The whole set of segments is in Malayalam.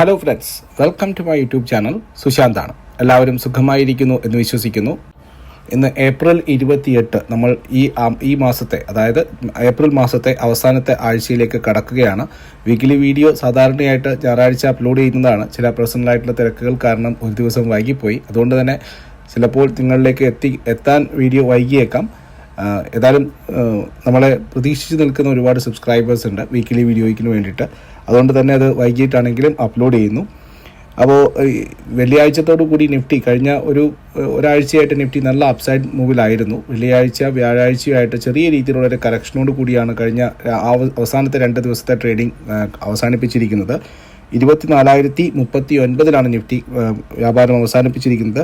Hello friends welcome to my YouTube channel സുശാന്താണ്. എല്ലാവരും സുഖമായിരിക്കുന്നു എന്ന് വിശ്വസിക്കുന്നു. ഇന്ന് ഏപ്രിൽ ഇരുപത്തിയെട്ട് നമ്മൾ ഈ ഈ മാസത്തെ അതായത് ഏപ്രിൽ മാസത്തെ അവസാനത്തെ ആഴ്ചയിലേക്ക് കടക്കുകയാണ്. വീക്കിലി വീഡിയോ സാധാരണയായിട്ട് ഞായറാഴ്ച അപ്ലോഡ് ചെയ്യുന്നതാണ്. ചില പേഴ്സണലായിട്ടുള്ള തിരക്കുകൾ കാരണം ഒരു ദിവസം വൈകിപ്പോയി. അതുകൊണ്ട് തന്നെ ചിലപ്പോൾ നിങ്ങളിലേക്ക് എത്തി എത്താൻ വീഡിയോ വൈകിയേക്കാം. ഏതായാലും നമ്മളെ പ്രതീക്ഷിച്ച് നിൽക്കുന്ന ഒരുപാട് സബ്സ്ക്രൈബേഴ്സ് ഉണ്ട്. വീക്കിലി വീഡിയോയ്ക്കിന് വേണ്ടിയിട്ട്. അതുകൊണ്ട് തന്നെ അത് വൈകിട്ടാണെങ്കിലും അപ്ലോഡ് ചെയ്യുന്നു. അപ്പോൾ വെള്ളിയാഴ്ചത്തോടു കൂടി നിഫ്റ്റി കഴിഞ്ഞ ഒരു ഒരാഴ്ചയായിട്ട് നിഫ്റ്റി നല്ല അപ്സൈഡ് മൂവിലായിരുന്നു. വെള്ളിയാഴ്ച വ്യാഴാഴ്ചയായിട്ട് ചെറിയ രീതിയിലുള്ള ഒരു കറക്ഷനോട് കൂടിയാണ് കഴിഞ്ഞ അവസാനത്തെ രണ്ട് ദിവസത്തെ ട്രേഡിംഗ് അവസാനിപ്പിച്ചിരിക്കുന്നത്. ഇരുപത്തിനാലായിരത്തി മുപ്പത്തി ഒൻപതിലാണ് നിഫ്റ്റി വ്യാപാരം അവസാനിപ്പിച്ചിരിക്കുന്നത്.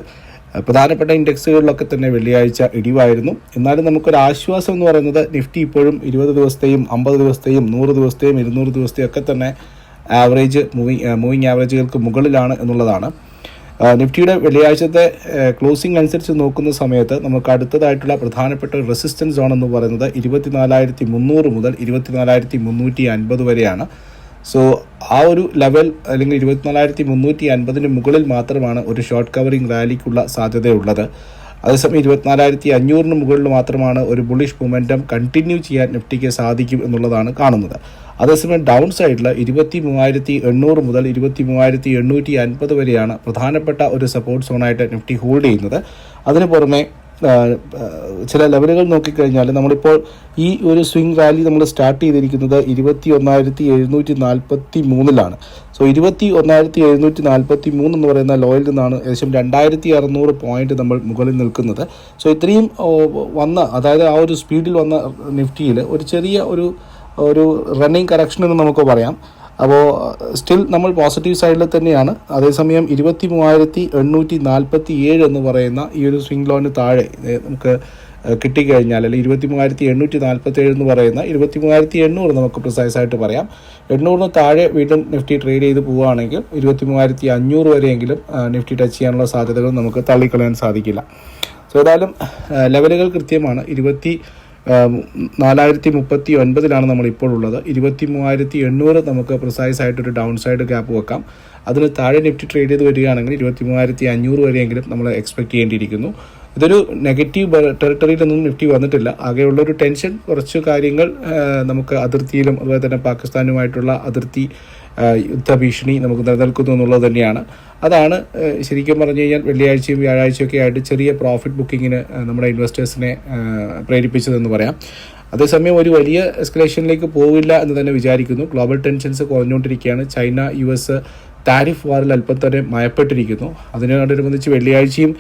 പ്രധാനപ്പെട്ട ഇൻഡെക്സുകളിലൊക്കെ തന്നെ വെള്ളിയാഴ്ച ഇടിവായിരുന്നു. എന്നാലും നമുക്കൊരു ആശ്വാസം എന്ന് പറയുന്നത് നിഫ്റ്റി ഇപ്പോഴും ഇരുപത് ദിവസത്തെയും അമ്പത് ദിവസത്തെയും നൂറ് ദിവസത്തെയും ഇരുന്നൂറ് ദിവസത്തെയും ഒക്കെ തന്നെ ആവറേജ് മൂവിങ് മൂവിങ് ആവറേജുകൾക്ക് മുകളിലാണ് എന്നുള്ളതാണ്. നിഫ്റ്റിയുടെ വെള്ളിയാഴ്ചത്തെ ക്ലോസിംഗ് അനുസരിച്ച് നോക്കുന്ന സമയത്ത് നമുക്ക് അടുത്തതായിട്ടുള്ള പ്രധാനപ്പെട്ട റെസിസ്റ്റൻസ് എന്ന് പറയുന്നത് ഇരുപത്തിനാലായിരത്തി മുന്നൂറ് മുതൽ ഇരുപത്തിനാലായിരത്തി മുന്നൂറ്റി അൻപത് വരെയാണ്. സോ ആ ഒരു ലെവൽ അല്ലെങ്കിൽ ഇരുപത്തിനാലായിരത്തി മുന്നൂറ്റി അൻപതിന് മുകളിൽ മാത്രമാണ് ഒരു ഷോർട്ട് കവറിംഗ് റാലിക്കുള്ള സാധ്യതയുള്ളത്. അതേസമയം ഇരുപത്തിനാലായിരത്തി അഞ്ഞൂറിന് മുകളിൽ മാത്രമാണ് ഒരു ബുളിഷ് മൊമെന്റം കണ്ടിന്യൂ ചെയ്യാൻ നിഫ്റ്റിക്ക് സാധിക്കും എന്നുള്ളതാണ് കാണുന്നത്. അതേസമയം ഡൗൺ സൈഡിൽ ഇരുപത്തി മൂവായിരത്തി എണ്ണൂറ് മുതൽ ഇരുപത്തി മൂവായിരത്തി എണ്ണൂറ്റി അൻപത് വരെയാണ് പ്രധാനപ്പെട്ട ഒരു സപ്പോർട്ട് സോണായിട്ട് നിഫ്റ്റി ഹോൾഡ് ചെയ്യുന്നത്. അതിനു പുറമെ ചില ലെവലുകൾ നോക്കിക്കഴിഞ്ഞാൽ നമ്മളിപ്പോൾ ഈ ഒരു സ്വിംഗ് റാലി നമ്മൾ സ്റ്റാർട്ട് ചെയ്തിരിക്കുന്നത് ഇരുപത്തി ഒന്നായിരത്തി എഴുന്നൂറ്റി നാൽപ്പത്തി മൂന്നിലാണ് സോ ഇരുപത്തി ഒന്നായിരത്തി എഴുന്നൂറ്റി നാൽപ്പത്തി മൂന്ന് എന്ന് പറയുന്ന ലോയിൽ നിന്നാണ് ഏകദേശം രണ്ടായിരത്തി അറുന്നൂറ് പോയിന്റ് നമ്മൾ മുകളിൽ നിൽക്കുന്നത്. സോ ഇത്രയും വന്ന അതായത് ആ ഒരു സ്പീഡിൽ വന്ന നിഫ്റ്റിയിൽ ഒരു ചെറിയ ഒരു ഒരു റണ്ണിങ് കറക്ഷൻ എന്ന് നമുക്ക് പറയാം. അപ്പോൾ സ്റ്റിൽ നമ്മൾ പോസിറ്റീവ് സൈഡിൽ തന്നെയാണ്. അതേസമയം ഇരുപത്തി മൂവായിരത്തി എണ്ണൂറ്റി നാൽപ്പത്തി ഏഴ് എന്ന് പറയുന്ന ഈ ഒരു സ്വിംഗ് ലോന് താഴെ നമുക്ക് കിട്ടിക്കഴിഞ്ഞാൽ അല്ലെങ്കിൽ ഇരുപത്തി മൂവായിരത്തി എണ്ണൂറ്റി നാൽപ്പത്തി ഏഴ് എന്ന് പറയുന്ന ഇരുപത്തി മൂവായിരത്തി എണ്ണൂറ് നമുക്ക് പ്രിസൈസ് ആയിട്ട് പറയാം. എണ്ണൂറിന് താഴെ വീണ്ടും നിഫ്റ്റി ട്രേഡ് ചെയ്ത് പോവുകയാണെങ്കിൽ ഇരുപത്തി മൂവായിരത്തി അഞ്ഞൂറ് വരെയെങ്കിലും നിഫ്റ്റി ടച്ച് ചെയ്യാനുള്ള സാധ്യതകൾ നമുക്ക് തള്ളിക്കളയാൻ സാധിക്കില്ല. സോ ഏതായാലും ലെവലുകൾ കൃത്യമാണ്. ഇരുപത്തി നാലായിരത്തി മുപ്പത്തി ഒൻപതിലാണ് നമ്മൾ ഇപ്പോൾ ഉള്ളത് ഇരുപത്തി മൂവായിരത്തി എണ്ണൂറ് നമുക്ക് പ്രിസൈസ് ആയിട്ടൊരു ഡൗൺ സൈഡ് ഗ്യാപ്പ് വെക്കാം. അതിന് താഴെ നിഫ്റ്റി ട്രേഡ് ചെയ്ത് വരികയാണെങ്കിൽ ഇരുപത്തി മൂവായിരത്തി അഞ്ഞൂറ് വരെയെങ്കിലും നമ്മൾ എക്സ്പെക്ട് ചെയ്യേണ്ടിയിരിക്കുന്നു. ഇതൊരു നെഗറ്റീവ് ടെറിട്ടറിയിലൊന്നും നിഫ്റ്റി വന്നിട്ടില്ല. ആകെയുള്ളൊരു ടെൻഷൻ കുറച്ച് കാര്യങ്ങൾ നമുക്ക് അതിർത്തിയിലും അതുപോലെ തന്നെ പാകിസ്ഥാനുമായിട്ടുള്ള അതിർത്തി യുദ്ധഭീഷണി നമുക്ക് നിലനിൽക്കുന്നു എന്നുള്ളത് തന്നെയാണ്. അതാണ് ശരിക്കും പറഞ്ഞു കഴിഞ്ഞാൽ വെള്ളിയാഴ്ചയും വ്യാഴാഴ്ചയൊക്കെ ആയിട്ട് ചെറിയ പ്രോഫിറ്റ് ബുക്കിങ്ങിന് നമ്മുടെ ഇൻവെസ്റ്റേഴ്സിനെ പ്രേരിപ്പിച്ചതെന്ന് പറയാം. അതേസമയം ഒരു വലിയ എസ്കലേഷനിലേക്ക് പോവില്ല എന്ന് തന്നെ വിചാരിക്കുന്നു. ഗ്ലോബൽ ടെൻഷൻസ് കുറഞ്ഞുകൊണ്ടിരിക്കുകയാണ്. ചൈന യു എസ് താരിഫ് വാറിൽ അല്പം തന്നെ മയപ്പെട്ടിരിക്കുന്നു. അതിനോടനുബന്ധിച്ച് വെള്ളിയാഴ്ചയും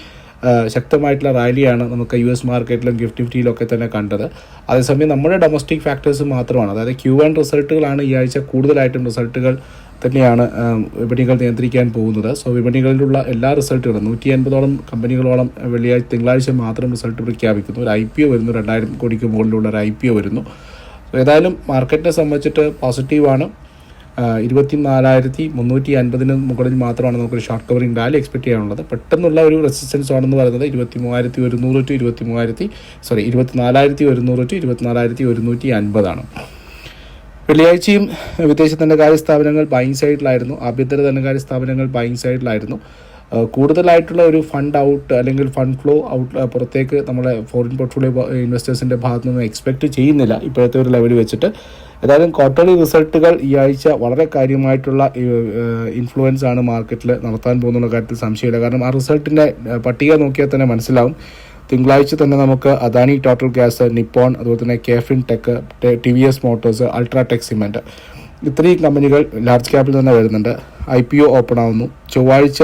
ശക്തമായിട്ടുള്ള റാലിയാണ് നമുക്ക് യു എസ് മാർക്കറ്റിലും ഗിഫ്റ്റ് നിഫ്റ്റിയിലും ഒക്കെ തന്നെ കണ്ടത്. അതേസമയം നമ്മുടെ ഡൊമസ്റ്റിക് ഫാക്ടേഴ്സ് മാത്രമാണ്. അതായത് ക്യൂ ആൻഡ് റിസൾട്ടുകളാണ് ഈ ആഴ്ച കൂടുതലായിട്ടും റിസൾട്ടുകൾ തന്നെയാണ് വിപണികൾ നിയന്ത്രിക്കാൻ പോകുന്നത്. സോ വിപണികളിലുള്ള എല്ലാ റിസൾട്ടുകളും നൂറ്റി അൻപതോളം കമ്പനികളോളം വെള്ളിയാഴ്ച തിങ്കളാഴ്ച മാത്രം റിസൾട്ട് പ്രഖ്യാപിക്കുന്നു. ഒരു ഐ പി ഒ വരുന്നു രണ്ടായിരം കോടിക്ക് മുകളിലുള്ള ഒരു ഐ പി ഒ വരുന്നു. ഏതായാലും മാർക്കറ്റിനെ സംബന്ധിച്ചിട്ട് പോസിറ്റീവാണ്. ഇരുപത്തി നാലായിരത്തി മുന്നൂറ്റി അൻപതിന് മുകളിൽ മാത്രമാണ് നമുക്കൊരു ഷോർട്ട് കവറിംഗ് റാലി എക്സ്പെക്ട് ചെയ്യാനുള്ളത്. പെട്ടെന്നുള്ള ഒരു റെസിസ്റ്റൻസ് ആണെന്ന് പറയുന്നത് ഇരുപത്തി മൂവായിരത്തി ഒരുന്നൂറ് ടു ഇരുപത്തി മൂവായിരത്തി സോറി ഇരുപത്തി നാലായിരത്തി ഒരുന്നൂറ് ടു ഇരുപത്തി നാലായിരത്തി ഒരുന്നൂറ്റി അൻപതാണ് വെള്ളിയാഴ്ചയും വിദേശ ധനകാര്യ സ്ഥാപനങ്ങൾ ബൈങ് സൈഡിലായിരുന്നു ആഭ്യന്തര ധനകാര്യ സ്ഥാപനങ്ങൾ ബൈങ് സൈഡിലായിരുന്നു കൂടുതലായിട്ടുള്ള ഒരു ഫണ്ട് ഔട്ട് അല്ലെങ്കിൽ ഫണ്ട് ഫ്ലോ ഔട്ട് പുറത്തേക്ക് നമ്മളെ ഫോറിൻ പോർട്ട്ഫോളിയോ ഇൻവെസ്റ്റേഴ്സിന്റെ ഭാഗത്തു നിന്ന് എക്സ്പെക്ട് ചെയ്യുന്നില്ല. ഇപ്പോഴത്തെ ഒരു ലെവൽ വെച്ചിട്ട്. ഏതായാലും ക്വാർട്ടർലി റിസൾട്ടുകൾ ഈ ആഴ്ച വളരെ കാര്യമായിട്ടുള്ള ഇൻഫ്ലുവൻസ് ആണ് മാർക്കറ്റിൽ നടത്താൻ പോകുന്നുള്ള കാര്യത്തിൽ സംശയമില്ല. കാരണം ആ റിസൾട്ടിന്റെ പട്ടിക നോക്കിയാൽ തന്നെ മനസ്സിലാവും. തിങ്കളാഴ്ച തന്നെ നമുക്ക് അദാനി ടോട്ടൽ ഗ്യാസ് നിപ്പോൺ അതുപോലെ തന്നെ KFin tech T V S motors UltraTech cement ഇത്രയും കമ്പനികൾ ലാർജ് ക്യാപ്പിൽ തന്നെ വരുന്നുണ്ട്. ഐ പി ഒ ഓപ്പൺ ആവുന്നു. ചൊവ്വാഴ്ച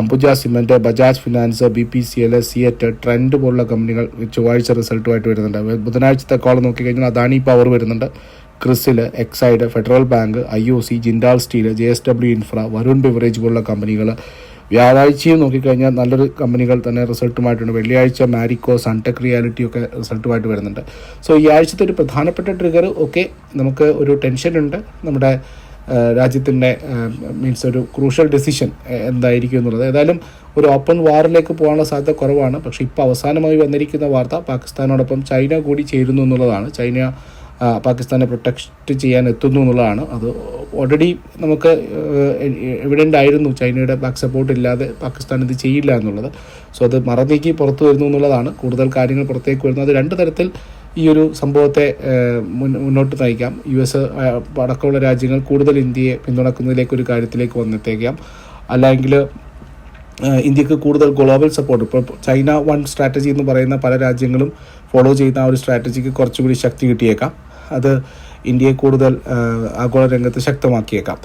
Ambuja cement Bajaj finance B P C L CEAT Trent പോലുള്ള കമ്പനികൾ ചൊവ്വാഴ്ച റിസൾട്ടുമായിട്ട് വരുന്നുണ്ട്. ബുധനാഴ്ചത്തെ കോൾ നോക്കിക്കഴിഞ്ഞാൽ അദാനി പവർ വരുന്നുണ്ട്. CRISIL Exide Federal Bank I O C Jindal steel J S W infra Varun beverage പോലുള്ള കമ്പനികൾ വ്യാഴാഴ്ചയും നോക്കിക്കഴിഞ്ഞാൽ നല്ലൊരു കമ്പനികൾ തന്നെ റിസൾട്ടുമായിട്ടുണ്ട്. വെള്ളിയാഴ്ച മാരിക്കോ സൺടെക് റിയാലിറ്റി ഒക്കെ റിസൾട്ടുമായിട്ട് വരുന്നുണ്ട്. സോ ഈ ആഴ്ചത്തെ ഒരു പ്രധാനപ്പെട്ട ട്രിഗർ ഒക്കെ നമുക്ക് ഒരു ടെൻഷനുണ്ട് നമ്മുടെ രാജ്യത്തിന്റെ മീൻസ് ഒരു ക്രൂഷ്യൽ ഡെസിഷൻ എന്തായിരിക്കും എന്നുള്ളത്. ഏതായാലും ഒരു ഓപ്പൺ വാറിലേക്ക് പോകാനുള്ള സാധ്യത കുറവാണ്. പക്ഷേ ഇപ്പോൾ അവസാനമായി വന്നിരിക്കുന്ന വാർത്ത പാകിസ്ഥാനോടൊപ്പം ചൈന കൂടി ചേരുന്നു എന്നുള്ളതാണ്. ചൈന പാകിസ്ഥാനെ പ്രൊട്ടക്റ്റ് ചെയ്യാൻ എത്തുന്നു എന്നുള്ളതാണ്. അത് ഓൾറെഡി നമുക്ക് എവിഡന്റ് ആയിരുന്നു ചൈനയുടെ ബാക്ക് സപ്പോർട്ട് ഇല്ലാതെ പാകിസ്ഥാൻ ഇത് ചെയ്യില്ല എന്നുള്ളത്. സോ അത് മറന്നേക്ക് പുറത്തു വരുന്നു എന്നുള്ളതാണ്. കൂടുതൽ കാര്യങ്ങൾ പുറത്തേക്ക് വരുന്നു. അത് രണ്ട് തരത്തിൽ ഈ ഒരു സംഭവത്തെ മുന്നോട്ട് നയിക്കാം. യു എസ് അടക്കമുള്ള രാജ്യങ്ങൾ കൂടുതൽ ഇന്ത്യയെ പിന്തുണക്കുന്നതിലേക്ക് ഒരു കാര്യത്തിലേക്ക് വന്നെത്തേക്കാം. അല്ലെങ്കിൽ ഇന്ത്യയ്ക്ക് കൂടുതൽ ഗ്ലോബൽ സപ്പോർട്ട് ഇപ്പോൾ ചൈന വൺ സ്ട്രാറ്റജി എന്ന് പറയുന്ന പല രാജ്യങ്ങളും ഫോളോ ചെയ്യുന്ന ആ ഒരു സ്ട്രാറ്റജിക്ക് കുറച്ചുകൂടി ശക്തി കിട്ടിയേക്കാം. ഇന്ത്യയെ കൂടുതൽ ആഗോള രംഗത്ത് ശക്തമാക്കിയേക്കാം.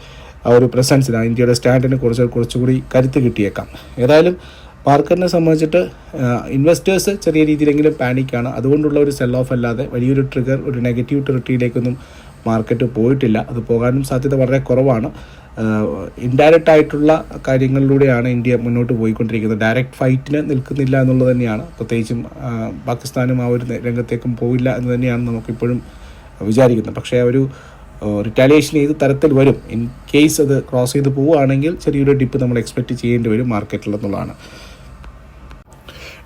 ആ ഒരു പ്രസൻസിന് ഇന്ത്യയുടെ സ്റ്റാൻഡിന് കുറച്ച് കുറച്ചുകൂടി കരുത്ത് കിട്ടിയേക്കാം. ഏതായാലും മാർക്കറ്റിനെ സംബന്ധിച്ചിട്ട് ഇൻവെസ്റ്റേഴ്സ് ചെറിയ രീതിയിലെങ്കിലും പാനിക്കാണ് അതുകൊണ്ടുള്ള ഒരു സെൽ ഓഫ് അല്ലാതെ വലിയൊരു ട്രിഗർ ഒരു നെഗറ്റീവ് ടെറിട്ടറിയിലേക്കൊന്നും മാർക്കറ്റ് പോയിട്ടില്ല. അത് പോകാനും സാധ്യത വളരെ കുറവാണ്. ഇൻഡയറക്റ്റ് ആയിട്ടുള്ള കാര്യങ്ങളിലൂടെയാണ് ഇന്ത്യ മുന്നോട്ട് പോയിക്കൊണ്ടിരിക്കുന്നത്. ഡയറക്റ്റ് ഫൈറ്റിന് നിൽക്കുന്നില്ല എന്നുള്ളത് തന്നെയാണ്. പ്രത്യേകിച്ചും പാകിസ്ഥാനും ആ ഒരു രംഗത്തേക്കും പോയില്ല എന്ന് തന്നെയാണ് നമുക്കിപ്പോഴും വിചാരിക്കുന്നത് പക്ഷേ ഒരു റിറ്റാലിയേഷൻ ഏത് തരത്തിൽ വരും? ഇൻ കേസ് അത് ക്രോസ് ചെയ്ത് പോവുകയാണെങ്കിൽ ചെറിയൊരു ഡിപ്പ് നമ്മൾ എക്സ്പെക്റ്റ് ചെയ്യേണ്ടി വരും മാർക്കറ്റിൽ എന്നുള്ളതാണ്.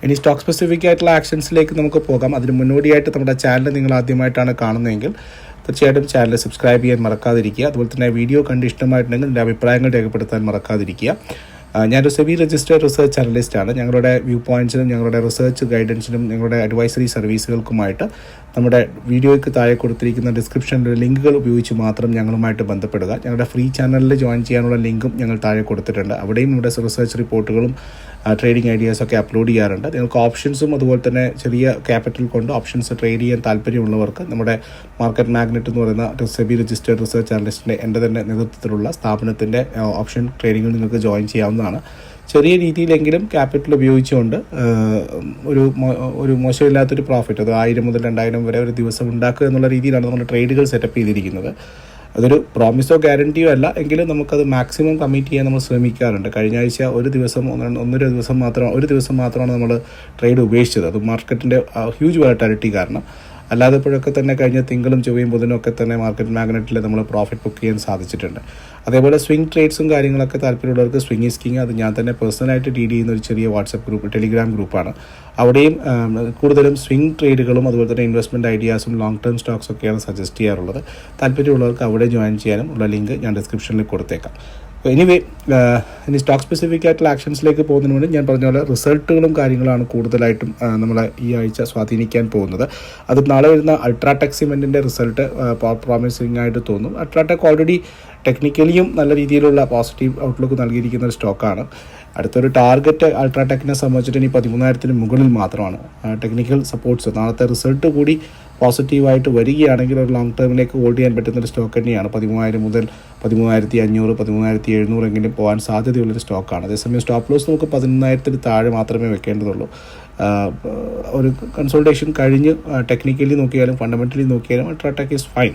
ഇനി സ്റ്റോക്ക് സ്പെസിഫിക് ആയിട്ടുള്ള ആക്ഷൻസിലേക്ക് നമുക്ക് പോകാം. അതിന് മുന്നോടിയായിട്ട് നമ്മുടെ ചാനൽ നിങ്ങൾ ആദ്യമായിട്ടാണ് കാണുന്നതെങ്കിൽ തീർച്ചയായിട്ടും ചാനൽ സബ്സ്ക്രൈബ് ചെയ്യാൻ മറക്കാതിരിക്കുക. അതുപോലെ തന്നെ വീഡിയോ കണ്ട് ഇഷ്ടമായിട്ടുണ്ടെങ്കിൽ എന്റെ അഭിപ്രായങ്ങൾ രേഖപ്പെടുത്താൻ മറക്കാതിരിക്കുക. ഞാനൊരു സെബി രജിസ്റ്റേർഡ് റിസർച്ച് അനലിസ്റ്റാണ് ഞങ്ങളുടെ വ്യൂ പോയിന്റ്സിനും ഞങ്ങളുടെ റിസർച്ച് ഗൈഡൻസിനും ഞങ്ങളുടെ അഡ്വൈസറി സർവീസുകൾക്കുമായിട്ട് നമ്മുടെ വീഡിയോയ്ക്ക് താഴെ കൊടുത്തിരിക്കുന്ന ഡിസ്ക്രിപ്ഷനിലെ ലിങ്കുകൾ ഉപയോഗിച്ച് മാത്രം ഞങ്ങളുമായിട്ട് ബന്ധപ്പെടുക. ഞങ്ങളുടെ ഫ്രീ ചാനലിൽ ജോയിൻ ചെയ്യാനുള്ള ലിങ്കും ഞങ്ങൾ താഴെ കൊടുത്തിട്ടുണ്ട്. അവിടെയും നമ്മുടെ റിസർച്ച് റിപ്പോർട്ടുകളും ട്രേഡിംഗ് ഐഡിയാസൊക്കെ അപ്ലോഡ് ചെയ്യാറുണ്ട്. നിങ്ങൾക്ക് ഓപ്ഷൻസും അതുപോലെ തന്നെ ചെറിയ ക്യാപിറ്റൽ കൊണ്ട് ഓപ്ഷൻസ് ട്രേഡ് ചെയ്യാൻ താല്പര്യമുള്ളവർക്ക് നമ്മുടെ മാർക്കറ്റ് മാഗ്നറ്റ് എന്ന് പറയുന്ന സെബി രജിസ്റ്റേഡ് റിസർച്ച് അനലിസ്റ്റിന്റെ എന്റെ തന്നെ നേതൃത്വത്തിലുള്ള സ്ഥാപനത്തിന്റെ ഓപ്ഷൻ ട്രേഡിങ്ങിൽ നിങ്ങൾക്ക് ജോയിൻ ചെയ്യാവുന്നതാണ്. ചെറിയ രീതിയിലെങ്കിലും ക്യാപിറ്റൽ ഉപയോഗിച്ചുകൊണ്ട് ഒരു ഒരു മോശമില്ലാത്തൊരു പ്രോഫിറ്റ് അത് ആയിരം മുതൽ രണ്ടായിരം വരെ ഒരു ദിവസം ഉണ്ടാക്കുക എന്നുള്ള രീതിയിലാണ് നമ്മൾ ട്രേഡുകൾ സെറ്റപ്പ് ചെയ്തിരിക്കുന്നത്. അതൊരു പ്രോമിസോ ഗ്യാരണ്ടിയോ അല്ല എങ്കിലും നമുക്കത് മാക്സിമം കമ്മിറ്റ് ചെയ്യാൻ നമ്മൾ ശ്രമിക്കാറുണ്ട്. കഴിഞ്ഞ ആഴ്ച ഒരു ദിവസം ഒന്ന് ഒന്നര ദിവസം മാത്രം ഒരു ദിവസം മാത്രമാണ് നമ്മൾ ട്രേഡ് ഉപേക്ഷിച്ചത്. അത് മാർക്കറ്റിന്റെ ഹ്യൂജ് വോളറ്റാലിറ്റി കാരണം. അല്ലാതെപ്പോഴൊക്കെ തന്നെ കഴിഞ്ഞ തിങ്കളും ചൊവ്വയും ബുധനും ഒക്കെ തന്നെ മാർക്കറ്റ് മാഗ്നറ്റിൽ നമ്മൾ പ്രോഫിറ്റ് ബുക്ക് ചെയ്യാൻ സാധിച്ചിട്ടുണ്ട്. അതേപോലെ സ്വിംഗ് ട്രേഡ്സും കാര്യങ്ങളൊക്കെ താല്പര്യമുള്ളവർക്ക് സ്വിംഗ് സ്കിങ് അത് ഞാൻ തന്നെ പേഴ്സണലായിട്ട് ലീഡ് ചെയ്യുന്ന ഒരു ചെറിയ വാട്സപ്പ് ഗ്രൂപ്പ് ടെലിഗ്രാം ഗ്രൂപ്പാണ് അവിടെയും കൂടുതലും സ്വിംഗ് ട്രേഡുകളും അതുപോലെ തന്നെ ഇൻവെസ്റ്റ്മെന്റ് ഐഡിയാസും ലോങ് ടേം സ്റ്റോക്സ് ഒക്കെയാണ് സജസ്റ്റ് ചെയ്യാറുള്ളത്. താല്പര്യമുള്ളവർക്ക് അവിടെ ജോയിൻ ചെയ്യാനും ഉള്ള ലിങ്ക് ഞാൻ ഡിസ്ക്രിപ്ഷനിൽ കൊടുത്തേക്കാം. എനിവേ ഇനി സ്റ്റോക്ക് സ്പെസിഫിക് ആയിട്ടുള്ള ആക്ഷൻസിലേക്ക് പോകുന്നതിന് മുന്നേ ഞാൻ പറഞ്ഞ പോലെ റിസൾട്ടുകളും കാര്യങ്ങളാണ് കൂടുതലായിട്ടും നമ്മളെ ഈ ആഴ്ച സ്വാധീനിക്കാൻ പോകുന്നത്. അത് നാളെ വരുന്ന അൾട്രാടെക് സിമെന്റിന്റെ റിസൾട്ട് പ്രോമിസിംഗ് ആയിട്ട് തോന്നും. അൾട്രാടെക് ഓൾറെഡി ടെക്നിക്കലിയും നല്ല രീതിയിലുള്ള പോസിറ്റീവ് ഔട്ട്ലുക്ക് നൽകിയിരിക്കുന്ന ഒരു സ്റ്റോക്കാണ് അടുത്തൊരു ടാർഗറ്റ് അൾട്രാടെക്കിനെ സംബന്ധിച്ചിട്ട് ഇനി പതിമൂന്നായിരത്തിന് മുകളിൽ മാത്രമാണ്. ടെക്നിക്കൽ സപ്പോർട്ട്സ് നാളത്തെ റിസൾട്ട് കൂടി പോസിറ്റീവായിട്ട് വരികയാണെങ്കിൽ ഒരു ലോങ് ടേമിലേക്ക് ഹോൾഡ് ചെയ്യാൻ പറ്റുന്ന ഒരു സ്റ്റോക്ക് തന്നെയാണ്. പതിമൂവായിരം മുതൽ പതിമൂവായിരത്തി അഞ്ഞൂറ് പതിമൂവായിരത്തി എഴുന്നൂറ് എങ്കിലും പോകാൻ സാധ്യതയുള്ളൊരു സ്റ്റോക്കാണ് അതേസമയം സ്റ്റോപ്പ് ലോസ് നമുക്ക് പതിനൊന്നായിരത്തിന് താഴെ മാത്രമേ വെക്കേണ്ടതുള്ളൂ. ഒരു കൺസൾട്ടേഷൻ കഴിഞ്ഞ് ടെക്നിക്കലി നോക്കിയാലും ഫണ്ടമെന്റലി നോക്കിയാലും അൾട്രാടെക് ഈസ് ഫൈൻ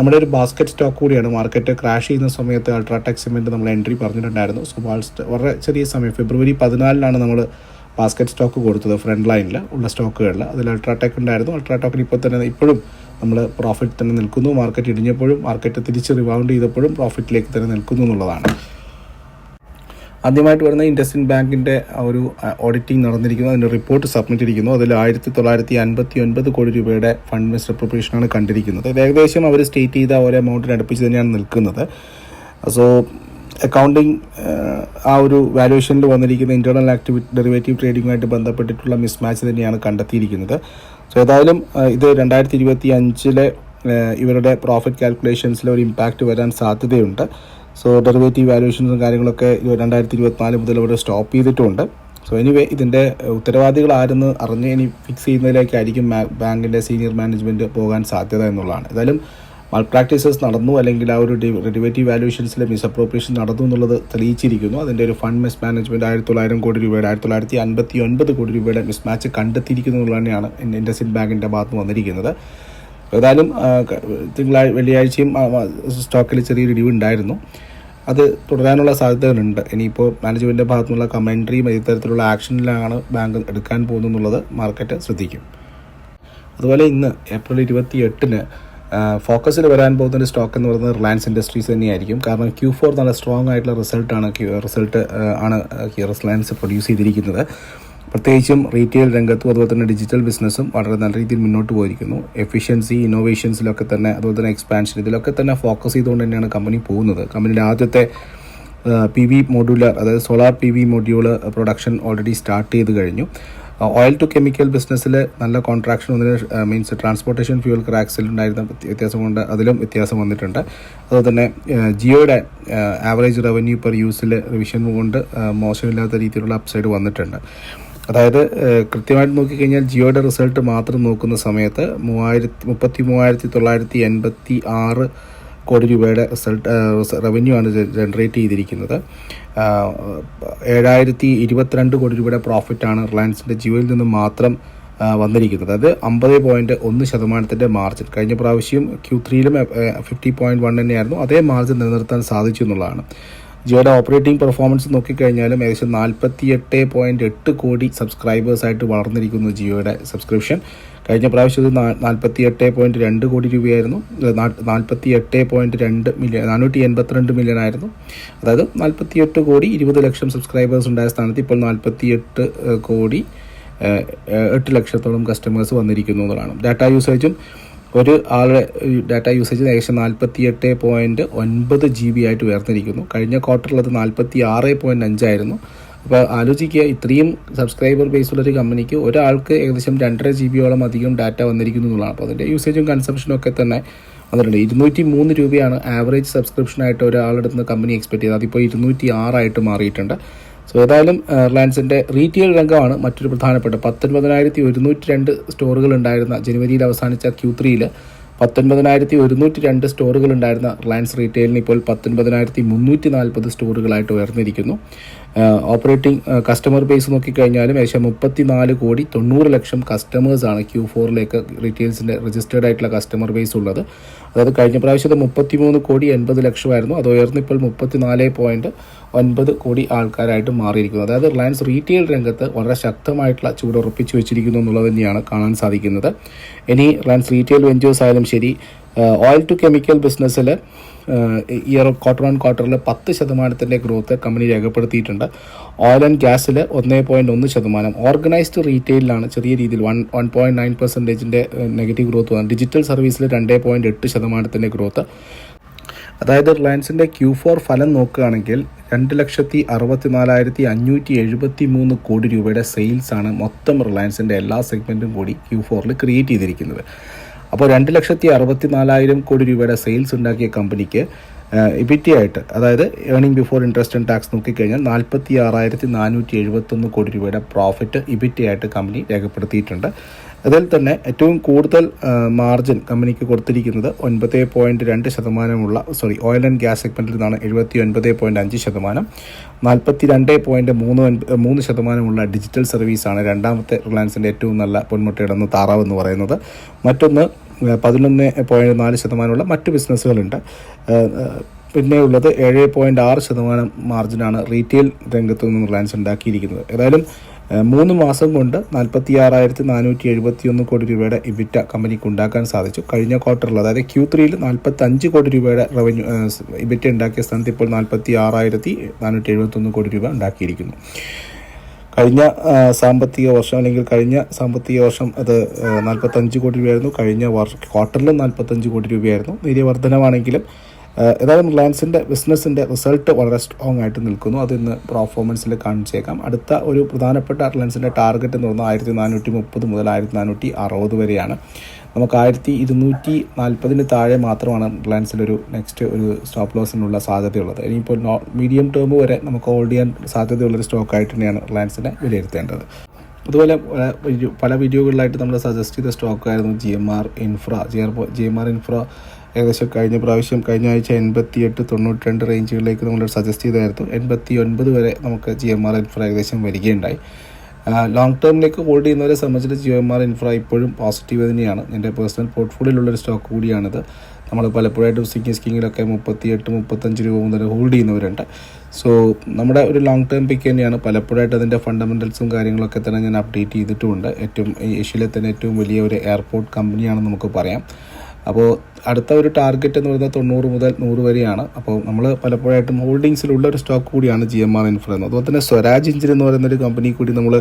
നമ്മുടെ ഒരു ബാസ്ക്കറ്റ് സ്റ്റോക്ക് കൂടിയാണ്. മാർക്കറ്റ് ക്രാഷ് ചെയ്യുന്ന സമയത്ത് അൾട്രാടെക് സിമെന്റ് നമ്മൾ എൻട്രി പറഞ്ഞിട്ടുണ്ടായിരുന്നു. സോ ബാൾസ്റ്റ് വളരെ ചെറിയ സമയം. ഫെബ്രുവരി പതിനാലിനാണ് നമ്മൾ ബാസ്ക്കറ്റ് സ്റ്റോക്ക് കൊടുത്തത് ഫ്രണ്ട് ലൈനിൽ ഉള്ള സ്റ്റോക്കുകളിൽ അതിൽ അൾട്രാടെക് ഉണ്ടായിരുന്നു. അൾട്രാടെക്കിന് ഇപ്പോൾ തന്നെ ഇപ്പോഴും നമ്മൾ പ്രോഫിറ്റ് തന്നെ നിൽക്കുന്നു. മാർക്കറ്റ് ഇടിഞ്ഞപ്പോഴും മാർക്കറ്റ് തിരിച്ച് റിവൗണ്ട് ചെയ്തപ്പോഴും പ്രോഫിറ്റിലേക്ക് തന്നെ നിൽക്കുന്നു എന്നുള്ളതാണ്. ആദ്യമായിട്ട് വരുന്ന ഇൻഡസ്ഇൻ ബാങ്കിന്റെ ഒരു ഓഡിറ്റിംഗ് നടന്നിരിക്കുന്നു. അതിന്റെ റിപ്പോർട്ട് സബ്മിറ്റ് ചെയ്തിരിക്കുന്നു. അതിൽ ആയിരത്തി തൊള്ളായിരത്തി അൻപത്തി ഒൻപത് കോടി രൂപയുടെ ഫണ്ട് മിസ്അപ്രോപ്രിയേഷനാണ് കണ്ടിരിക്കുന്നത് ഏകദേശം അവർ സ്റ്റേറ്റ് ചെയ്ത ഒരു എമൗണ്ടിന് അടുപ്പിച്ച് തന്നെയാണ് നിൽക്കുന്നത്. സോ അക്കൗണ്ടിങ് ആ ഒരു വാല്യുവേഷനിൽ വന്നിരിക്കുന്ന ഇന്റേർണൽ ആക്ടിവിറ്റി ഡെറിവേറ്റീവ് ട്രേഡിങ്ങുമായിട്ട് ബന്ധപ്പെട്ടിട്ടുള്ള മിസ്മാച്ച് തന്നെയാണ് കണ്ടെത്തിയിരിക്കുന്നത്. സോ ഏതായാലും ഇത് രണ്ടായിരത്തി ഇരുപത്തി അഞ്ചിലെ ഇവരുടെ പ്രോഫിറ്റ് കാൽക്കുലേഷൻസിൽ ഒരു ഇമ്പാക്റ്റ് വരാൻ സാധ്യതയുണ്ട്. സോ ഡെറിവേറ്റീവ് വാല്യൂഷൻസും കാര്യങ്ങളൊക്കെ രണ്ടായിരത്തി ഇരുപത്തിനാല് മുതൽ ഇവിടെ സ്റ്റോപ്പ് ചെയ്തിട്ടുണ്ട്. സോ എനിവേ ഇതിന്റെ ഉത്തരവാദികൾ ആരെന്ന് അറിഞ്ഞ് ഇനി ഫിക്സ് ചെയ്യുന്നതിലേക്കായിരിക്കും ബാങ്കിന്റെ സീനിയർ മാനേജ്മെന്റ് പോകാൻ സാധ്യത എന്നുള്ളതാണ്. ഏതായാലും മൾ പ്രാക്ടീസസ് നടന്നു അല്ലെങ്കിൽ ആ ഒരു ഡെറിവേറ്റീവ് വാല്യൂഷൻസിലെ മിസ്അപ്രോപ്രിയേഷൻ നടന്നു എന്നുള്ളത് തെളിയിച്ചിരിക്കുന്നു. അതിന്റെ ഒരു ഫണ്ട് മിസ് മാനേജ്മെന്റ് ആയിരത്തി തൊള്ളായിരം കോടി രൂപയുടെ ആയിരത്തി തൊള്ളായിരത്തി അൻപത്തി ഒൻപത് കോടി രൂപയുടെ മിസ് മാച്ച് കണ്ടെത്തിയിരിക്കുന്നു എന്നുള്ളതാണ് ഇൻഡസ് ഇൻഡസിൻ ബാങ്കിന്റെ ഭാഗത്ത് വന്നിരിക്കുന്നത്. ഏതായാലും തിങ്കളാഴ്ച വെള്ളിയാഴ്ചയും സ്റ്റോക്കിൽ ചെറിയൊരു ഇടിവ് ഉണ്ടായിരുന്നു അത് തുടരാനുള്ള സാധ്യതകളുണ്ട്. ഇനിയിപ്പോൾ മാനേജ്മെന്റിന്റെ ഭാഗത്തുനിന്നുള്ള കമൻട്രിയും ഇത്തരത്തിലുള്ള ആക്ഷനിലാണ് ബാങ്ക് എടുക്കാൻ പോകുന്നത് മാർക്കറ്റ് ശ്രദ്ധിക്കും. അതുപോലെ ഇന്ന് ഏപ്രിൽ ഇരുപത്തി എട്ടിന് ഫോക്കസിൽ വരാൻ പോകുന്ന സ്റ്റോക്ക് എന്ന് പറയുന്നത് റിലയൻസ് ഇൻഡസ്ട്രീസ് തന്നെയായിരിക്കും. കാരണം ക്യൂ ഫോർ നല്ല സ്ട്രോങ് ആയിട്ടുള്ള റിസൾട്ടാണ് റിസൾട്ട് ആണ് റിലയൻസ് പ്രൊഡ്യൂസ് ചെയ്തിരിക്കുന്നത്. പ്രത്യേകിച്ചും റീറ്റെയിൽ രംഗത്തും അതുപോലെ തന്നെ ഡിജിറ്റൽ ബിസിനസ്സും വളരെ നല്ല രീതിയിൽ മുന്നോട്ട് പോയിരിക്കുന്നു. എഫിഷ്യൻസി ഇന്നോവേഷൻസിലൊക്കെ തന്നെ അതുപോലെ തന്നെ എക്സ്പാൻഷൻ ഇതിലൊക്കെ തന്നെ ഫോക്കസ് ചെയ്തുകൊണ്ട് തന്നെയാണ് കമ്പനി പോകുന്നത്. കമ്പനിയുടെ ആദ്യത്തെ പി വി മോഡ്യൂലർ അതായത് solar P V module production already start ചെയ്ത് കഴിഞ്ഞു. ഓയിൽ ടു കെമിക്കൽ ബിസിനസ്സിൽ നല്ല കോൺട്രാക്ഷൻ ഒന്നിന് മീൻസ് ട്രാൻസ്പോർട്ടേഷൻ ഫ്യൂൽ ക്രാക്സിൽ ഉണ്ടായിരുന്ന വ്യത്യാസം കൊണ്ട് അതിലും വ്യത്യാസം വന്നിട്ടുണ്ട്. അതുപോലെ തന്നെ ജിയോയുടെ ആവറേജ് റവന്യൂ പെർ യൂസിൽ റിവിഷൻ കൊണ്ട് മോശമില്ലാത്ത രീതിയിലുള്ള അപ്സൈഡ് വന്നിട്ടുണ്ട്. അതായത് കൃത്യമായിട്ട് നോക്കിക്കഴിഞ്ഞാൽ ജിയോയുടെ റിസൾട്ട് മാത്രം നോക്കുന്ന സമയത്ത് മൂവായിരത്തി മുപ്പത്തി മൂവായിരത്തി തൊള്ളായിരത്തി എൺപത്തി ആറ് കോടി രൂപയുടെ റിസൾട്ട് റവന്യൂ ആണ് ജനറേറ്റ് ചെയ്തിരിക്കുന്നത്. ഏഴായിരത്തി ഇരുപത്തിരണ്ട് കോടി രൂപയുടെ പ്രോഫിറ്റാണ് റിലയൻസിന്റെ ജിയോയിൽ നിന്ന് മാത്രം വന്നിരിക്കുന്നത്. അതായത് അമ്പത് പോയിന്റ് ഒന്ന് ശതമാനത്തിന്റെ മാർജിൻ കഴിഞ്ഞ പ്രാവശ്യം ക്യൂ ത്രീയിലും ഫിഫ്റ്റി പോയിന്റ് വൺ തന്നെയായിരുന്നു. അതേ മാർജിൻ നിലനിർത്താൻ സാധിച്ചു എന്നുള്ളതാണ്. ജിയോയുടെ ഓപ്പറേറ്റിംഗ് പെർഫോമൻസ് നോക്കിക്കഴിഞ്ഞാലും ഏകദേശം നാൽപ്പത്തി എട്ട് പോയിന്റ് എട്ട് കോടി സബ്സ്ക്രൈബേഴ്സായിട്ട് വളർന്നിരിക്കുന്നു ജിയോയുടെ സബ്സ്ക്രിപ്ഷൻ കഴിഞ്ഞ പ്രാവശ്യം ഇത് നാൽപ്പത്തി എട്ട് പോയിന്റ് രണ്ട് കോടി രൂപയായിരുന്നു. നാൽപ്പത്തി എട്ട് പോയിന്റ് രണ്ട് മില്യൺ നാനൂറ്റി എൺപത്തിരണ്ട് മില്യൺ ആയിരുന്നു. അതായത് നാൽപ്പത്തി എട്ട് കോടി ഇരുപത് ലക്ഷം സബ്സ്ക്രൈബേഴ്സ് ഉണ്ടായ സ്ഥാനത്ത് ഇപ്പോൾ നാൽപ്പത്തി എട്ട് കോടി എട്ട് ലക്ഷത്തോളം കസ്റ്റമേഴ്സ് വന്നിരിക്കുന്നു എന്നുള്ളതാണ്. ഡാറ്റ യൂസേജും ഒരു ആളുടെ ഡാറ്റ യൂസേജ് ഏകദേശം നാൽപ്പത്തി എട്ട് പോയിന്റ് ഒൻപത് ജി ബി ആയിട്ട് ഉയർന്നിരിക്കുന്നു. കഴിഞ്ഞ ക്വാർട്ടറിൽ അത് നാൽപ്പത്തി ആറ് പോയിന്റ് അഞ്ചായിരുന്നു അപ്പോൾ ആലോചിക്കുക ഇത്രയും സബ്സ്ക്രൈബർ ബേസുള്ള ഒരു കമ്പനിക്ക് ഒരാൾക്ക് ഏകദേശം രണ്ടര ജി ബിയോളം അധികം ഡാറ്റ വന്നിരിക്കുന്നു എന്നുള്ളതാണ്. അപ്പോൾ അതിന്റെ യൂസേജും കൺസംഷനും ഒക്കെ തന്നെ വന്നിട്ടുണ്ട്. ഇരുന്നൂറ്റി മൂന്ന് രൂപയാണ് ആവറേജ് സബ്സ്ക്രിപ്ഷനായിട്ട് ഒരാളുടെ നിന്ന് കമ്പനി എക്സ്പെക്ട് ചെയ്തത്. അതിപ്പോൾ ഇരുന്നൂറ്റി ആറായിട്ട് മാറിയിട്ടുണ്ട്. സോ ഏതായാലും റിലയൻസിന്റെ റീറ്റെയിൽ രംഗമാണ് മറ്റൊരു പ്രധാനപ്പെട്ട പത്തൊൻപതിനായിരത്തി ഒരുന്നൂറ്റി രണ്ട് സ്റ്റോറുകൾ ഉണ്ടായിരുന്ന ജനുവരിയിൽ അവസാനിച്ച ക്യൂ ത്രീയിൽ പത്തൊൻപതിനായിരത്തി ഒരുന്നൂറ്റി രണ്ട് സ്റ്റോറുകൾ ഉണ്ടായിരുന്ന റിലയൻസ് റീറ്റെയിലിന് ഇപ്പോൾ പത്തൊൻപതിനായിരത്തി മുന്നൂറ്റി നാൽപ്പത് സ്റ്റോറുകളായിട്ട് ഉയർന്നിരിക്കുന്നു. ഓപ്പറേറ്റിംഗ് കസ്റ്റമർ ബേസ് നോക്കിക്കഴിഞ്ഞാലും ഏകദേശം മുപ്പത്തി നാല് കോടി തൊണ്ണൂറ് ലക്ഷം കസ്റ്റമേഴ്സാണ് ക്യൂ ഫോറിലേക്ക് റീറ്റെയിൽസിന്റെ രജിസ്റ്റേർഡ് ആയിട്ടുള്ള കസ്റ്റമർ ബേസ് ഉള്ളത്. അതായത് കഴിഞ്ഞ പ്രാവശ്യത്തെ മുപ്പത്തി മൂന്ന് കോടി എൺപത് ലക്ഷമായിരുന്നു. അത് ഉയർന്നിപ്പോൾ മുപ്പത്തി നാല് പോയിന്റ് ഒൻപത് കോടി ആൾക്കാരായിട്ട് മാറിയിരിക്കുന്നു. അതായത് റിലയൻസ് റീറ്റെയിൽ രംഗത്ത് വളരെ ശക്തമായിട്ടുള്ള ചൂടുറപ്പിച്ചു വെച്ചിരിക്കുന്നു എന്നുള്ളത് തന്നെയാണ് കാണാൻ സാധിക്കുന്നത്. ഇനി റിലയൻസ് റീറ്റെയിൽ വെഞ്ചേഴ്സ് ആയാലും ശരി ഓയിൽ ടു കെമിക്കൽ ബിസിനസ്സിൽ ഇയർ ക്വാർട്ടർ ഓൺ ക്വാർട്ടറിൽ പത്ത് ശതമാനത്തിന്റെ ഗ്രോത്ത് കമ്പനി രേഖപ്പെടുത്തിയിട്ടുണ്ട്. ഓയിൽ ആൻഡ് ഗ്യാസിൽ ഒന്നേ പോയിന്റ് ഒന്ന് ശതമാനം. ഓർഗനൈസ്ഡ് റീറ്റെയിലാണ് ചെറിയ രീതിയിൽ വൺ വൺ പോയിന്റ് നയൻ പെർസെന്റേജിന്റെ നെഗറ്റീവ് ഗ്രോത്ത് വന്നു ഡിജിറ്റൽ സർവീസിൽ രണ്ടേ പോയിന്റ് എട്ട് ശതമാനത്തിന്റെ ഗ്രോത്ത് അതായത് റിലയൻസിന്റെ ക്യൂ ഫോർ ഫലം നോക്കുകയാണെങ്കിൽ രണ്ട് ലക്ഷത്തി അറുപത്തി നാലായിരത്തി അഞ്ഞൂറ്റി എഴുപത്തി മൂന്ന് കോടി രൂപയുടെ സെയിൽസാണ് മൊത്തം റിലയൻസിന്റെ എല്ലാ സെഗ്മെന്റും കൂടി ക്യൂ ഫോറിൽ ക്രിയേറ്റ് ചെയ്തിരിക്കുന്നത്. അപ്പോൾ രണ്ട് ലക്ഷത്തി അറുപത്തി നാലായിരം കോടി രൂപയുടെ സെയിൽസ് ഉണ്ടാക്കിയ കമ്പനിക്ക് ഇബിറ്റി ആയിട്ട് അതായത് earning before interest and tax നോക്കിക്കഴിഞ്ഞാൽ നാൽപ്പത്തി ആറായിരത്തി നാനൂറ്റി എഴുപത്തൊന്ന് കോടി രൂപയുടെ പ്രോഫിറ്റ് ഇബിറ്റി ആയിട്ട് കമ്പനി രേഖപ്പെടുത്തിയിട്ടുണ്ട്. അതിൽ തന്നെ ഏറ്റവും കൂടുതൽ മാർജിൻ കമ്പനിക്ക് കൊടുത്തിരിക്കുന്നത് ഒൻപത് പോയിന്റ് രണ്ട് ശതമാനമുള്ള സോറി ഓയിൽ ആൻഡ് ഗ്യാസ് സെഗ്മെന്റിൽ നിന്നാണ് എഴുപത്തി ഒൻപത് പോയിന്റ് അഞ്ച് ശതമാനം. നാൽപ്പത്തി രണ്ട് പോയിന്റ് മൂന്ന് മൂന്ന് ശതമാനമുള്ള ഡിജിറ്റൽ സർവീസാണ് രണ്ടാമത്തെ റിലയൻസിന്റെ ഏറ്റവും നല്ല പൊന്മുട്ടയിടുന്ന താറാവ് എന്ന് പറയുന്നത്. മറ്റൊന്ന് പതിനൊന്ന് പോയിന്റ് നാല് ശതമാനമുള്ള മറ്റ് ബിസിനസ്സുകളുണ്ട് പിന്നെ ഉള്ളത് ഏഴ് പോയിന്റ് ആറ് ശതമാനം മാർജിനാണ് റീറ്റെയിൽ രംഗത്തു നിന്നും റിലയൻസ് ഉണ്ടാക്കിയിരിക്കുന്നത്. ഏതായാലും മൂന്ന് മാസം കൊണ്ട് നാൽപ്പത്തി ആറായിരത്തി നാനൂറ്റി എഴുപത്തി ഒന്ന് കോടി രൂപയുടെ ഇവിറ്റ കമ്പനിക്ക് ഉണ്ടാക്കാൻ സാധിച്ചു. കഴിഞ്ഞ ക്വാർട്ടറിൽ അതായത് ക്യൂ ത്രീയിൽ നാൽപ്പത്തി അഞ്ച് കോടി രൂപയുടെ റവന്യൂ ഇവിറ്റ ഉണ്ടാക്കിയ സ്ഥാനത്ത് ഇപ്പോൾ നാൽപ്പത്തി ആറായിരത്തി നാനൂറ്റി എഴുപത്തൊന്ന് കോടി രൂപ ഉണ്ടാക്കിയിരിക്കുന്നു. കഴിഞ്ഞ സാമ്പത്തിക വർഷം അല്ലെങ്കിൽ കഴിഞ്ഞ സാമ്പത്തിക വർഷം അത് നാൽപ്പത്തഞ്ച് കോടി രൂപയായിരുന്നു. കഴിഞ്ഞ വർഷ ക്വാർട്ടറിലും നാൽപ്പത്തഞ്ച് കോടി രൂപയായിരുന്നു. നേരിയ വർധനമാണെങ്കിലും ആ, ഏതായാലും റിലയൻസിന്റെ ബിസിനസ്സിന്റെ റിസൾട്ട് വളരെ സ്ട്രോങ് ആയിട്ട് നിൽക്കുന്നു. അത് ഇന്ന് പെർഫോമൻസിൽ കാണിച്ചേക്കാം. അടുത്ത ഒരു പ്രധാനപ്പെട്ട റിലയൻസിന്റെ ടാർഗറ്റ് എന്ന് പറഞ്ഞാൽ ആയിരത്തി നാനൂറ്റി മുപ്പത് മുതൽ ആയിരത്തി നാനൂറ്റി അറുപത് വരെയാണ്. നമുക്ക് ആയിരത്തി ഇരുന്നൂറ്റി നാൽപ്പതിന് താഴെ മാത്രമാണ് റിലയൻസിലൊരു നെക്സ്റ്റ് ഒരു സ്റ്റോപ്പ് ലോസിനുള്ള സാധ്യതയുള്ളത്. ഇനിയിപ്പോൾ മീഡിയം ടേം വരെ നമുക്ക് ഹോൾഡ് ചെയ്യാൻ സാധ്യതയുള്ളൊരു സ്റ്റോക്കായിട്ട് തന്നെയാണ് റിലയൻസിനെ വിലയിരുത്തേണ്ടത്. അതുപോലെ പല പല വീഡിയോകളിലായിട്ട് നമ്മൾ സജസ്റ്റ് ചെയ്ത സ്റ്റോക്കായിരുന്നു G M R infra G R G M R infra ഏകദേശം കഴിഞ്ഞ പ്രാവശ്യം കഴിഞ്ഞ ആഴ്ച എൺപത്തി എട്ട് തൊണ്ണൂറ്റി രണ്ട് റേഞ്ചുകളിലേക്ക് നമ്മൾ സജസ്റ്റ് ചെയ്തായിരുന്നു. എൺപത്തി ഒൻപത് വരെ നമുക്ക് ജി എം ആർ ഇൻഫ്ര ഏകദേശം വരികയുണ്ടായി. ലോങ് ടേമിലേക്ക് ഹോൾഡ് ചെയ്യുന്നവരെ സംബന്ധിച്ച് ജിയോ എം ആർ ഇൻഫ്ര ഇപ്പോഴും പോസിറ്റീവ് തന്നെയാണ്. എന്റെ പേഴ്സണൽ പോർട്ട്ഫോളിയോയിലുള്ള ഒരു സ്റ്റോക്ക് കൂടിയാണിത്. നമ്മൾ പലപ്പോഴായിട്ടും സിക്കിങ് സ്കിങ്ങിലൊക്കെ മുപ്പത്തി എട്ട് മുപ്പത്തഞ്ച് രൂപ മുതൽ ഹോൾഡ് ചെയ്യുന്നവരുണ്ട്. സോ നമ്മുടെ ഒരു ലോങ് ടേം പിക്ക് തന്നെയാണ്. പലപ്പോഴായിട്ട് അതിന്റെ ഫണ്ടമെന്റൽസും കാര്യങ്ങളൊക്കെ തന്നെ ഞാൻ അപ്ഡേറ്റ് ചെയ്തിട്ടുമുണ്ട്. ഏറ്റവും ഏഷ്യയിലെ തന്നെ ഏറ്റവും വലിയ ഒരു എയർപോർട്ട് കമ്പനിയാണെന്ന് നമുക്ക് പറയാം. അപ്പോൾ അടുത്ത ഒരു ടാർഗറ്റ് എന്ന് പറയുന്നത് തൊണ്ണൂറ് മുതൽ നൂറ് വരെയാണ്. അപ്പോൾ നമ്മൾ പലപ്പോഴായിട്ടും ഹോൾഡിങ്സിലുള്ള ഒരു സ്റ്റോക്ക് കൂടിയാണ് ജി എം ആർ ഇൻഫ്ര എന്ന്. അതുപോലെ തന്നെ സ്വരാജ് എഞ്ചിൻ എന്ന് പറയുന്ന ഒരു കമ്പനി കൂടി നമ്മൾ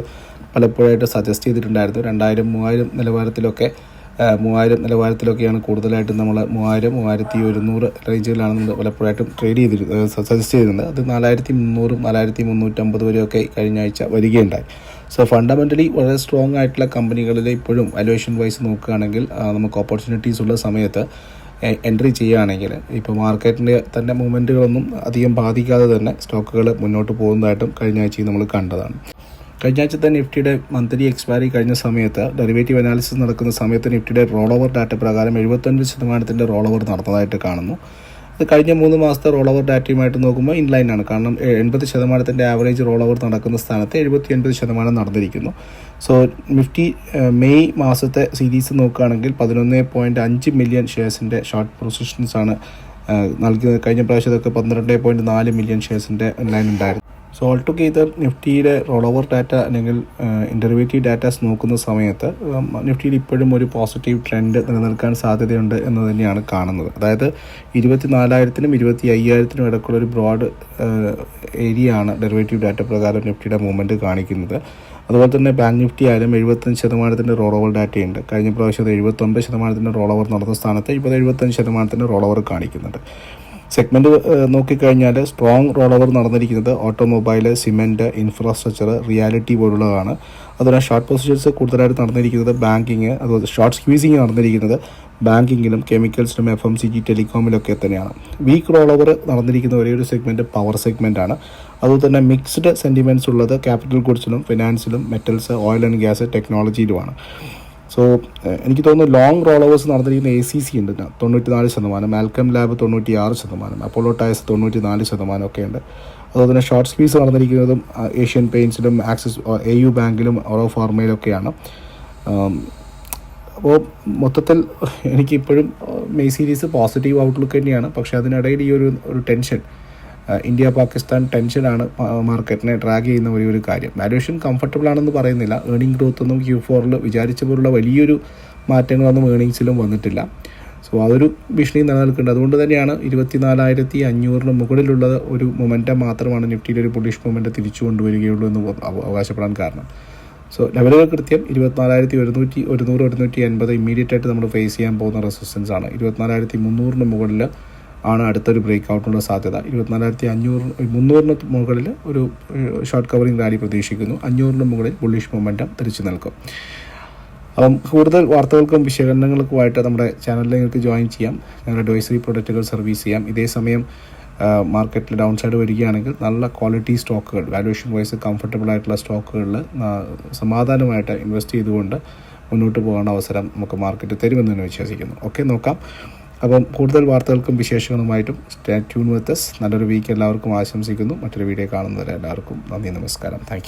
പലപ്പോഴായിട്ട് സജസ്റ്റ് ചെയ്തിട്ടുണ്ടായിരുന്നു. രണ്ടായിരം മൂവായിരം നിലവാരത്തിലൊക്കെ മൂവായിരം നിലവാരത്തിലൊക്കെയാണ് കൂടുതലായിട്ടും നമ്മൾ മൂവായിരം മൂവായിരത്തി ഒരുന്നൂറ് റേഞ്ചുകളിലാണ് നമ്മൾ പലപ്പോഴായിട്ടും ട്രേഡ് ചെയ്തിരുന്നത് സജസ്റ്റ് ചെയ്തിരുന്നത്. അത് നാലായിരത്തി മുന്നൂറും നാലായിരത്തി മുന്നൂറ്റമ്പത് വരെയൊക്കെ കഴിഞ്ഞ ആഴ്ച വരികയുണ്ടായി. സോ ഫണ്ടമെന്റലി വളരെ സ്ട്രോങ് ആയിട്ടുള്ള കമ്പനികളിൽ ഇപ്പോഴും വാലുവേഷൻ വൈസ് നോക്കുകയാണെങ്കിൽ നമുക്ക് ഓപ്പർച്യൂണിറ്റീസ് ഉള്ള സമയത്ത് എൻട്രി ചെയ്യുകയാണെങ്കിൽ ഇപ്പോൾ മാർക്കറ്റിന്റെ തന്നെ മൂവ്മെന്റുകളൊന്നും അധികം ബാധിക്കാതെ തന്നെ സ്റ്റോക്കുകൾ മുന്നോട്ട് പോകുന്നതായിട്ടും കഴിഞ്ഞ ആഴ്ചയിൽ നമ്മൾ കണ്ടതാണ്. കഴിഞ്ഞ തന്നെ നിഫ്റ്റിയുടെ മന്ത്ലി എക്സ്പയറി കഴിഞ്ഞ സമയത്ത് ഡെറിവേറ്റീവ് അനാലിസിസ് നടക്കുന്ന സമയത്ത് നിഫ്റ്റിയുടെ റോൾ ഓവർ ഡാറ്റ പ്രകാരം എഴുപത്തൊൻപത് ശതമാനത്തിന്റെ റോൾ ഓവർ നടന്നതായിട്ട് കാണുന്നു. കഴിഞ്ഞ മൂന്ന് മാസത്തെ റോൾ ഓവർ ഡാറ്റയുമായിട്ട് നോക്കുമ്പോൾ ഇൻലൈനാണ്. കാരണം എൺപത് ശതമാനത്തിന്റെ ആവറേജ് റോൾ ഓവർ നടക്കുന്ന സ്ഥാനത്ത് എഴുപത്തി ഒൻപത് ശതമാനം നടന്നിരിക്കുന്നു. സോ നിഫ്റ്റി മെയ് മാസത്തെ സീരീസ് നോക്കുകയാണെങ്കിൽ പതിനൊന്ന് പോയിന്റ് അഞ്ച് മില്യൺ ഷെയർസിന്റെ ഷോർട്ട് പൊസിഷൻസ് ആണ് ഏഹ്, നൽകിയത്. കഴിഞ്ഞ പ്രാവശ്യത്തൊക്കെ പന്ത്രണ്ട് പോയിന്റ് നാല് മില്യൺ ഷെയർസിന്റെ ലൈൻ ഉണ്ടായിരുന്നു. സോ ഓൾ ടുഗെദർ നിഫ്റ്റിയുടെ റോൾ ഓവർ ഡാറ്റ അല്ലെങ്കിൽ ഇന്റർവേറ്റീവ് ഡാറ്റാസ് നോക്കുന്ന സമയത്ത് നിഫ്റ്റിയിൽ ഇപ്പോഴും ഒരു പോസിറ്റീവ് ട്രെൻഡ് നിലനിൽക്കാൻ സാധ്യതയുണ്ട് എന്ന് തന്നെയാണ് കാണുന്നത്. അതായത് ഇരുപത്തി നാലായിരത്തിനും ഇരുപത്തി അയ്യായിരത്തിനും ഇടയ്ക്കുള്ള ഒരു ബ്രോഡ് ഏരിയ ആണ് ഡെറിവേറ്റീവ് ഡാറ്റ പ്രകാരം നിഫ്റ്റിയുടെ മൂവ്മെന്റ് കാണിക്കുന്നത്. അതുപോലെ തന്നെ ബാങ്ക് നിഫ്റ്റി ആയാലും എഴുപത്തഞ്ച് ശതമാനത്തിന്റെ റോൾ ഓവർ ഡാറ്റയുണ്ട് കഴിഞ്ഞ പ്രാവശ്യം അത് എഴുപത്തൊൻപത് ശതമാനത്തിന്റെ റോൾ ഓവർ നടന്ന സ്ഥാനത്ത് ഇപ്പോൾ എഴുപത്തഞ്ച് ശതമാനത്തിന്റെ റോൾ ഓവർ കാണിക്കുന്നുണ്ട്. സെഗ്മെന്റ് നോക്കിക്കഴിഞ്ഞാൽ സ്ട്രോങ് റോൾ ഓവർ നടന്നിരിക്കുന്നത് ഓട്ടോമൊബൈൽ സിമെന്റ് ഇൻഫ്രാസ്ട്രക്ചർ റിയാലിറ്റി പോലുള്ളതാണ്. അതുപോലെ ഷോർട്ട് പൊസിഷൻസ് കൂടുതലായിട്ട് നടന്നിരിക്കുന്നത് ബാങ്കിങ് അതുപോലെ ഷോർട്ട് സ്ക്വീസിങ് നടന്നിരിക്കുന്നത് ബാങ്കിങ്ങിലും കെമിക്കൽസിലും എഫ് എം സി ജി ടെലികോമിലൊക്കെ തന്നെയാണ്. വീക്ക് റോൾ ഓവർ നടന്നിരിക്കുന്ന ഒരേ ഒരു സെഗ്മെന്റ് പവർ സെഗ്മെന്റ് ആണ്. അതുപോലെ തന്നെ മിക്സ്ഡ് സെന്റിമെന്റ്സ് ഉള്ളത് ക്യാപിറ്റൽ ഗുഡ്സിലും ഫിനാൻസിലും മെറ്റൽസ് ഓയിൽ ആൻഡ് ഗ്യാസ് ടെക്നോളജിയിലുമാണ് സോ എനിക്ക് തോന്നുന്നു ലോങ് റോൾ ഓവേഴ്സ് നടന്നിരിക്കുന്ന എ സി സി ഉണ്ട്. തൊണ്ണൂറ്റി നാല് ശതമാനം. മാൽക്കം ലാബ് തൊണ്ണൂറ്റി ആറ് ശതമാനം. അപ്പോളോ ടയർസ് തൊണ്ണൂറ്റി നാല് ശതമാനം ഒക്കെ ഉണ്ട്. അതുപോലെ തന്നെ ഷോർട്ട് സ്പീസ് നടന്നിരിക്കുന്നതും ഏഷ്യൻ പെയിൻസിലും ആക്സിസ് എ യു ബാങ്കിലും ഓറോ ഫാർമയിലൊക്കെയാണ് അപ്പോൾ മൊത്തത്തിൽ എനിക്കിപ്പോഴും മെയ് സീരീസ് പോസിറ്റീവ് ഔട്ട്ലുക്ക് തന്നെയാണ്. പക്ഷേ അതിനിടയിൽ ഈ ഒരു ഒരു ടെൻഷൻ ഇന്ത്യ പാകിസ്ഥാൻ ടെൻഷനാണ് മാർക്കറ്റിനെ ഡ്രാഗ് ചെയ്യുന്ന ഒരു കാര്യം. വാല്യൂഷൻ കംഫർട്ടബിൾ ആണെന്ന് പറയുന്നില്ല. ഏണിംഗ് ഗ്രോത്ത് ഒന്നും ക്യൂ ഫോറിൽ വിചാരിച്ച പോലുള്ള വലിയൊരു മാറ്റങ്ങളൊന്നും ഏണിങ്സിലും വന്നിട്ടില്ല. സോ അതൊരു ഭീഷണി നിലനിൽക്കുന്നുണ്ട്. അതുകൊണ്ട് തന്നെയാണ് ഇരുപത്തിനാലായിരത്തി അഞ്ഞൂറിന് മുകളിലുള്ള ഒരു മൊമെന്റം മാത്രമാണ് നിഫ്റ്റിയിലെ ഒരു പൊളിഷ് മൊമെന്റം തിരിച്ചു കൊണ്ടുവരികയുള്ളൂ എന്ന് അവകാശപ്പെടാൻ കാരണം. സോ ലെവലുകൾ കൃത്യം ഇരുപത്തിനാലായിരത്തി ഒരുന്നൂറ്റി ഒരുന്നൂറ് ഒരുന്നൂറ്റി എൺപത് ഇമ്മീഡിയറ്റ് ആയിട്ട് നമ്മൾ ഫേസ് ചെയ്യാൻ പോകുന്ന റെസിസ്റ്റൻസ് ആണ്. ഇരുപത്തിനാലായിരത്തി മുന്നൂറിന് മുകളിൽ ആണ് അടുത്തൊരു ബ്രേക്ക് ഔട്ടിനുള്ള സാധ്യത. ഇരുപത്തിനാലായിരത്തി അഞ്ഞൂറ് മുന്നൂറിന് മുകളിൽ ഒരു ഷോർട്ട് കവറിംഗ് റാലി പ്രതീക്ഷിക്കുന്നു. അഞ്ഞൂറിന് മുകളിൽ ബുള്ളിഷ് മൊമെന്റം തിരിച്ചു നിൽക്കും. അപ്പം കൂടുതൽ വാർത്തകൾക്കും വിശകലനങ്ങൾക്കുമായിട്ട് നമ്മുടെ ചാനലിൽ നിങ്ങൾക്ക് ജോയിൻ ചെയ്യാം. ഞങ്ങളുടെ അഡ്വൈസറി പ്രൊഡക്റ്റുകൾ സർവീസ് ചെയ്യാം. ഇതേ സമയം മാർക്കറ്റിൽ ഡൗൺ സൈഡ് വരികയാണെങ്കിൽ നല്ല ക്വാളിറ്റി സ്റ്റോക്കുകൾ വാല്യുവേഷൻ വൈസ് കംഫർട്ടബിൾ ആയിട്ടുള്ള സ്റ്റോക്കുകളിൽ സമാധാനമായിട്ട് ഇൻവെസ്റ്റ് ചെയ്തുകൊണ്ട് മുന്നോട്ട് പോകേണ്ട അവസരം നമുക്ക് മാർക്കറ്റ് തരുമെന്ന് വിശ്വസിക്കുന്നു. ഓക്കെ നോക്കാം. അപ്പം കൂടുതൽ വാർത്തകൾക്കും വിശേഷങ്ങളുമായിട്ടും സ്റ്റാറ്റ്യൂൺ വിത്ത് നല്ലൊരു വീക്ക് എല്ലാവർക്കും ആശംസിക്കുന്നു. മറ്റൊരു വീഡിയോ കാണുന്നവരെ എല്ലാവർക്കും നന്ദി നമസ്കാരം. താങ്ക്